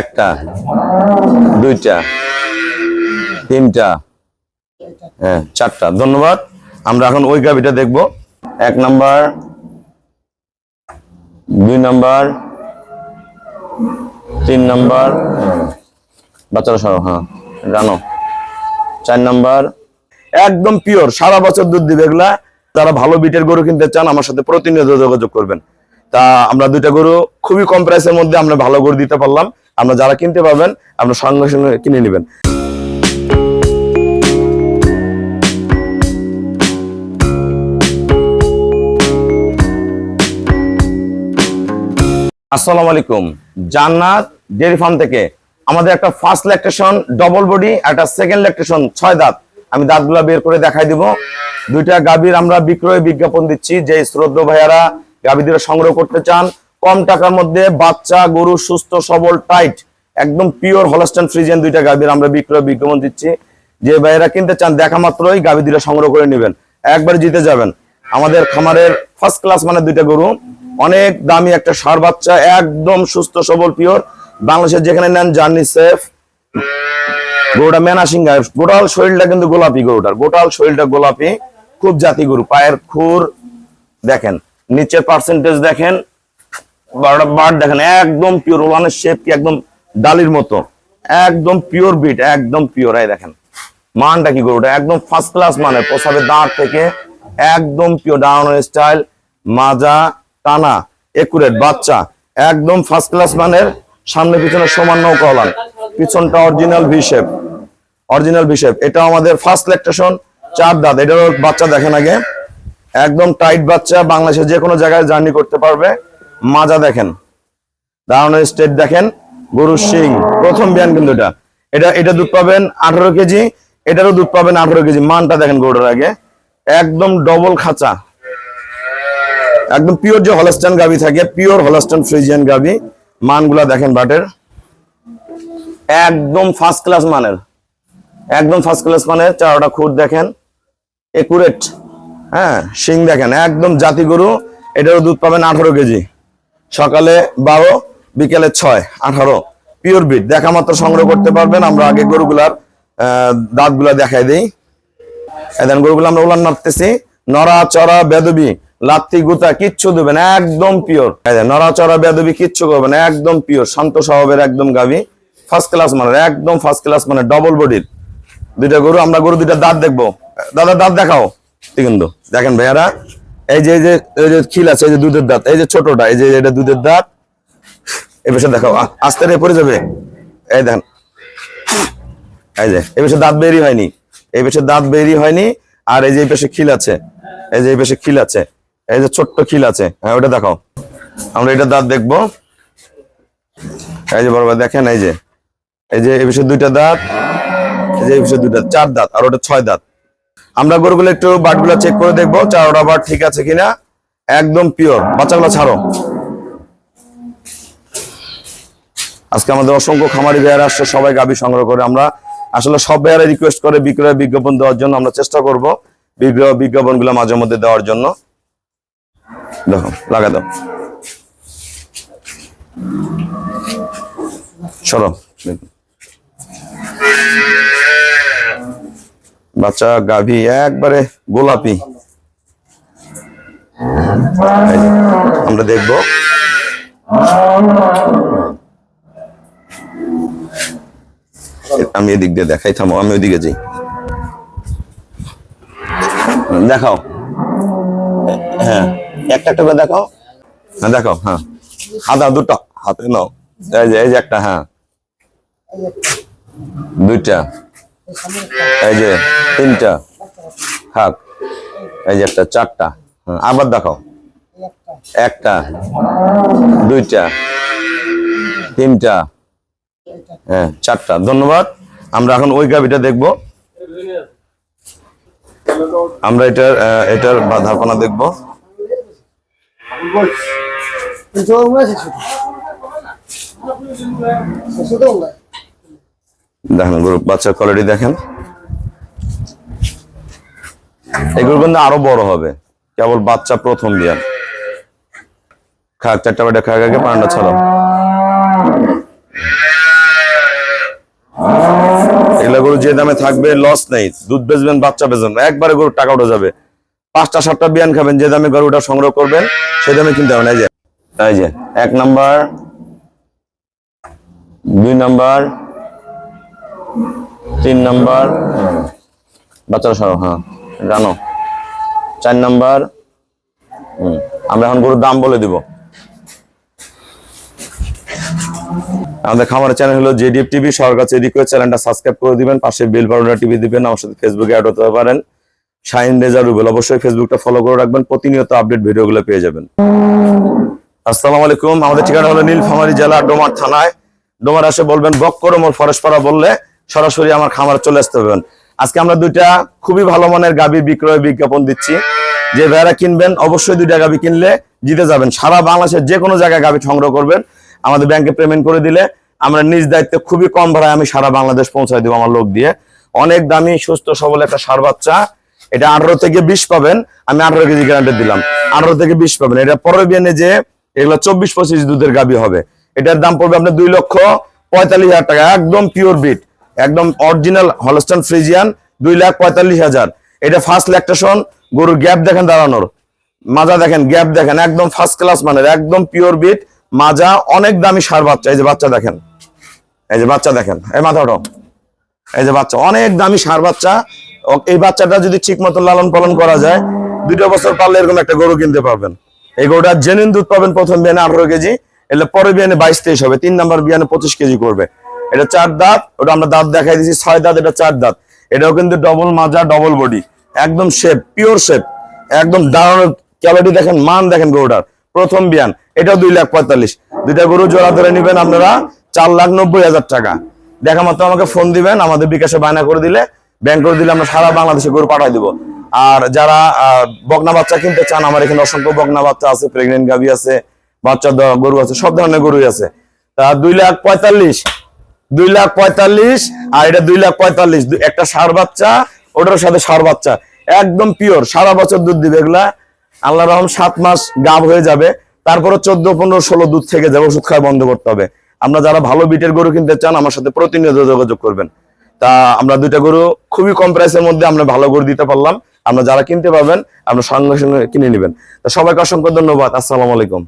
একটা। দুইটা, তিনটা হ্যাঁ চারটা। ধন্যবাদ। আমরা এখন ওই গাভিটা দেখব। এক নাম্বার, দুই নাম্বার, তিন নাম্বার, বাচ্চারা সহ হ্যাঁ জানো চার নাম্বার, একদম পিওর সারা বছর দুধ দিবে এগুলা। যারা ভালো বিটের গরু কিনতে চান, আমার সাথে প্রতিনিয়ত যোগাযোগ করবেন। তা আমরা দুইটা গরু খুবই কম প্রাইসের মধ্যে আমরা ভালো গরু দিতে পারলাম। আমরা যারা কিনতে পারবেন, আমরা সঙ্গে সঙ্গে কিনে নেবেন। আসসালামু আলাইকুম। জান্নাত ডেয়ারি ফার্ম থেকে আমাদের একটা ফার্স্ট ল্যাকটেশন ডবল বডি একটা সেকেন্ড ল্যাকটেশন ছয় দাঁত। আমি দাঁতগুলা বের করে দেখাই দিব। দুইটা গাভীর আমরা বিক্রয় বিজ্ঞাপন দিচ্ছি। যে শ্রদ্ধ ভাইয়ারা গাভী সংগ্রহ করতে চান। কম টাকার মধ্যে বাচ্চা, গরু, সুস্থ, সবল টাইট একদম পিওর হলস্টান ফ্রিজেন দুইটা গাভীর আমরা বিক্রয় বিজ্ঞাপন দিচ্ছি। যে ভাইয়েরা কিনতে চান, দেখা মাত্রই গাভী সংগ্রহ করে নেবেন। একবার জিতে যাবেন। আমাদের খামারের ফার্স্ট ক্লাস মানে দুইটা গরু। অনেক দামি একটা সার বাচ্চা, একদম সুস্থ, সবল পিওর বাংলাদেশের যেখানে নেন, জার্নি সেফ গরুটা মেনা সিংহা, গোটাল শরীরটা কিন্তু গোলাপি গরুটার। গোটাল শরীরটা গোলাপি, খুব জাতি গরু, পায়ের খুর, দেখেন। নিচের পার্সেন্টেজ দেখেন বার দেখেন, একদম পিওর ওলানের শেপ কি একদম ডালির মতো, একদম পিওর বিট একদম পিওর এই দেখেন, মানটা কি গরুটা? একদম ফার্স্ট ক্লাস মানে প্রসাবের দাঁড় থেকে একদম পিওর ডাউনের স্টাইল মাজা, টানা একুরেট বাচ্চা, একদম ফার্স্ট ক্লাস মানের, সামনে পিছনে সমান নৌকা ওলান, পিছনটা original V shape original V shape এটা আমাদের ফার্স্ট ল্যাকটেশন চার দাঁত, এটারও বাচ্চা দেখেন আগে একদম টাইট বাচ্চা, বাংলাদেশের যে কোনো জায়গায় জার্নি করতে পারবে। মাজা দেখেন দাঁড়ানোর স্টেট দেখেন গরুর সিং প্রথম বিয়ান কিন্তু এটা। এটা এটা দুধ পাবেন আঠারো কেজি, এটারও দুধ পাবেন আঠারো কেজি। মানটা দেখেন গরুটার আগে। একদম ডবল খাঁচা। একদম পিওর যে হলস্টান গাবি থাকে পিওর হলস্টান ফ্রিজিয়ান গাবি মানগুলা দেখেন বাটের। একদম ফার্স্ট ক্লাস মানের। একদম ফার্স্ট ক্লাস মানের, চারোটা খুঁট দেখেন। একুরেট হ্যাঁ শিং দেখেন, একদম জাতি গরু, এটারও দুধ পাবেন আঠারো কেজি। সকালে বারো, বিকেলে ছয়, আঠারো। পিওর বিট দেখা মাত্র সংগ্রহ করতে পারবেন। আমরা আগে গরুগুলার দাঁতগুলা দেখাই দিই। এখন গরুগুলো আমরা উলান মারতেছি। নড়া চড়া বেদবি, লাত্তি, গুতা, কিচ্ছু দেবেন, একদম পিওর নড়া চড়া বেদবি, কিচ্ছু করবেন, একদম পিওর শান্ত স্বভাবের একদম গাবি ফার্স্ট ক্লাস মানে একদম ফার্স্ট ক্লাস মানে ডবল বডির দুইটা গরু, আমরা গরু দুইটা দাঁত দেখব। দাদা, দাঁত দেখাও। কিন্তু দেখেন ভাইয়ারা এই যে এই যে এই যে খিল আছে এই যে দুধের দাঁত এই যে ছোটটা এই যে এটা দুধের দাঁত এই পাশে দেখাও আস্তে রে পড়ে যাবে এই দেখেন এই যে এই পাশে দাঁত বেরি হয়নি এই পাশে দাঁত বেরি হয়নি আর এই যে এই পাশে খিল আছে এই যে এই পাশে খিল আছে এই যে ছোট্ট খিল আছে হ্যাঁ ওটা দেখাও আমরা এটা দাঁত দেখব এই যে বড় দেখেন এই যে এই যে এই পাশে দুইটা দাঁত এই যে এই পাশে দুইটা চার দাঁত আর ওটা ছয় দাঁত আমরা গরুগুলো একটু বাটগুলো চেক করে দেখব চারোটা বাট ঠিক আছে কিনা? একদম পিওর বাচ্চাগুলো ছাড়ো। আজকে আমাদের অসংখ্য খামারি ভাইয়ারা আসছে, সবাই গাবি সংগ্রহ করে। আমরা আসলে সব ভাইয়ারা রিকোয়েস্ট করে বিক্রয়, বিজ্ঞাপন দেওয়ার জন্য আমরা চেষ্টা করব বিক্রয় বিজ্ঞাপনগুলো মাঝে মধ্যে দেওয়ার জন্য। দেখো, লাগা দাও। সরো, দেখুন। বাচ্চা, গাভী, একবারে গোলাপি। আমরা দেখব। আমি এদিক দিয়ে দেখাই, থামো, আমি ওইদিকে যাই। দেখাও। হ্যাঁ একটা একটা দেখাও। হ্যাঁ দেখাও হ্যাঁ। হাতা, দুটো। হাতে নাও। এই যে এই যে একটা হ্যাঁ। দুইটা। এই যে তিনটা। থাক এই যে একটা, চারটা। আবার দেখাও। একটা, দুইটা, তিনটা। হ্যাঁ চারটা। ধন্যবাদ। আমরা এখন ওই গাভিটা দেখব। আমরা এটার এটার ধাপনা দেখব। দেখেন গ্রুপ বাচ্চা কোয়ালিটি দেখেন। এগুলো কিন্তু আরও বড় হবে। কেবল বাচ্চা প্রথম দিয়ান। খাক, চারটা খাক, আগে পান্ডা ছাড়াও। গরু যে দামে থাকবে লস নেই। দুধ বাচ্চা একবারে গরুর টাকা যাবে। পাঁচটা, সাতটা বিয়ান খাবেন, যে দামে গরুটা সংগ্রহ সে দামে কিনতে হবে এক নাম্বার, দুই নাম্বার তিন নাম্বার, বাচ্চারা সরো হ্যাঁ জানো। চার নাম্বার, হুম, আমরা এখন গরুর দাম বলে দিব। আমাদের খামারের চ্যানেল হলো জেডিএফ টিভি সরকার এদিকে চ্যানেলটা সাবস্ক্রাইব করে দিবেন, পাশে বেল বাটনটা টিভি দিবেন, আমার সাথে ফেসবুকে অ্যাড হতে পারেন। শাইন রেজা রুবেল, অবশ্যই ফেসবুকটা ফলো করে রাখবেন, প্রতিনিয়ত আপডেট ভিডিওগুলো পেয়ে যাবেন। আসসালামু আলাইকুম, আমাদের ঠিকানা হলো নীলফামারী জেলা, ডোমার থানায়। ডোমার আসে বলবেন বক বক্করমোর ফরেশপাড়া বললে সরাসরি আমার খামারে চলে আসতে পারবেন আজকে আমরা দুইটা খুবই ভালো মানের গাবি বিক্রয় বিজ্ঞাপন দিচ্ছি। যে ভাইয়ারা কিনবেন, অবশ্যই দুইটা গাবি কিনলে জিতে যাবেন। সারা বাংলাদেশের যে কোনো জায়গায় গাবি সংগ্রহ করবেন। আমাদের ব্যাংকে পেমেন্ট করে দিলে আমরা নিজ দায়িত্বে খুবই কম ভাড়ায় আমি সারা বাংলাদেশ পৌঁছায় দেবো আমার লোক দিয়ে। অনেক দামি, সুস্থ, সবল একটা সার বাচ্চা। এটা আঠারো থেকে বিশ পাবেন। আমি আঠারো কেজি গ্যারান্টি দিলাম। আঠারো থেকে বিশ পাবেন। এটা পরের বিয়ানে যে এগুলো চব্বিশ পঁচিশ দুধের গাবি হবে। এটার দাম পড়বে আপনার দুই লক্ষ পঁয়তাল্লিশ হাজার টাকা। একদম পিওর বিট একদম অরিজিনাল হলস্টন ফ্রিজিয়ান দুই লাখ পঁয়তাল্লিশ হাজার। এটা ফার্স্ট ল্যাকটেশন গরুর গ্যাপ দেখেন দাঁড়ানোর। মাজা দেখেন গ্যাপ দেখেন, একদম ফার্স্ট ক্লাস মানের, একদম পিওর বিট মাজা, অনেক দামি সার বাচ্চা, এই যে বাচ্চা দেখেন। এই যে বাচ্চা দেখেন, এই মাথাটা এই যে বাচ্চা, অনেক দামি সার বাচ্চা। এই বাচ্চাটা যদি ঠিক মতো লালন পালন করা যায়, দুটো বছর পারলে এরকম একটা গরু কিনতে পারবেন। এই গরুটা জেনুইন দুধ পাবেন প্রথম বিয়ানে আঠারো কেজি, এলে পরে বিয়ানে বাইশ তেইশ হবে, তিন নাম্বার বিয়ানে পঁচিশ কেজি করবে। এটা চার দাঁত, ওটা আমরা দাঁত দেখাই দিচ্ছি ছয় দাঁত, এটা চার দাঁত। এটাও কিন্তু ডবল মাজা ডবল বডি একদম শেপ পিওর শেপ একদম দাঁড়ানোর ক্যালোরি দেখেন, মান দেখেন গরুটার। প্রথম বিয়ান, এটাও দুই লাখ পঁয়তাল্লিশ। দুইটা গরু জোড়া ধরে নেবেন আপনারা চার লাখ নব্বই হাজার টাকা। দেখা মাত্র আমাকে ফোন দিবেন, আমাদের বিকাশে বায়না করে দিলে ব্যাংক করে দিলে আমরা সারা বাংলাদেশে গরু পাঠাই দিব। আর যারা বকনা বাচ্চা কিনতে চান, আমার এখানে অসংখ্য বকনা বাচ্চা আছে প্রেগনেন্ট গাভি আছে, বাচ্চা গরু আছে, সব ধরনের গরুই আছে। তা দুই লাখ পঁয়তাল্লিশ দুই লাখ পঁয়তাল্লিশ আর এটা দুই লাখ পঁয়তাল্লিশ। একটা সার বাচ্চা, ওটার সাথে সার বাচ্চা। একদম পিওর সারা বছর দুধ দিবে এগুলা। আল্লাহ রহম সাত মাস গাব হয়ে যাবে। তারপরে চোদ্দ, পনেরো, ষোলো দুধ থেকে যাবে, ওষুধ খাওয়া বন্ধ করতে হবে। আমরা যারা ভালো বিটের গরু কিনতে চান, আমার সাথে প্রতিনিয়ত যোগাযোগ করবেন। তা আমরা দুইটা গরু খুবই কম প্রাইসের মধ্যে আমরা ভালো গরু দিতে পারলাম। আমরা যারা কিনতে পারবেন, আমরা সঙ্গে সঙ্গে কিনে নেবেন। তা সবাইকে অসংখ্য ধন্যবাদ। আসসালামু আলাইকুম।